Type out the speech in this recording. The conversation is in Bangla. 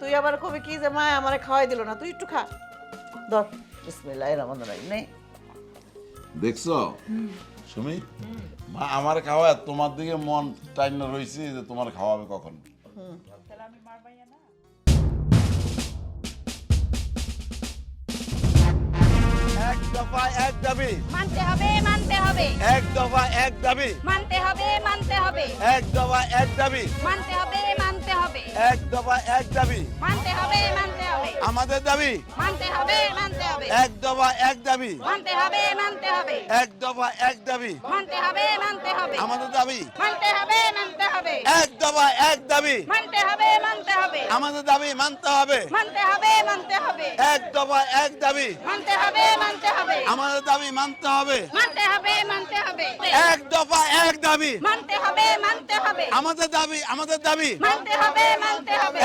তুই আবার কবি কি যে মায় আমারে খাওয়াই দিল না তুই একটু খা। ধর। বিসমিল্লাহ রহমান রহিম নে দেখছ? সুমি? মা আমার খাওয়া তোমার দিকে মন টাইম রয়েছে যে তোমার খাওয়াবে কখন। এক দফা এক দাবি। মানতে হবে মানতে হবে। এক দফা এক দাবি। মানতে হবে মানতে হবে। এক দফা এক দাবি। মানতে হবে মানতে হবে এক দফা এক দাবি মানতে হবে মানতে হবে আমাদের দাবি মানতে হবে মানতে হবে এক দফা এক দাবি মানতে হবে মানতে হবে এক দফা এক দাবি মানতে হবে মানতে হবে আমাদের দাবি মানতে হবে মানতে হবে এক দফা এক দাবি মানতে হবে মানতে হবে আমাদের দাবি মানতে হবে মানতে হবে মানতে হবে এক দফা এক দাবি মানতে হবে মানতে হবে আমাদের দাবি মানতে হবে মানতে হবে মানতে হবে। এক দফা এক দাবি। মানতে হবে মানতে হবে। আমাদের দাবি আমাদের দাবি। মানতে হবে মানতে হবে।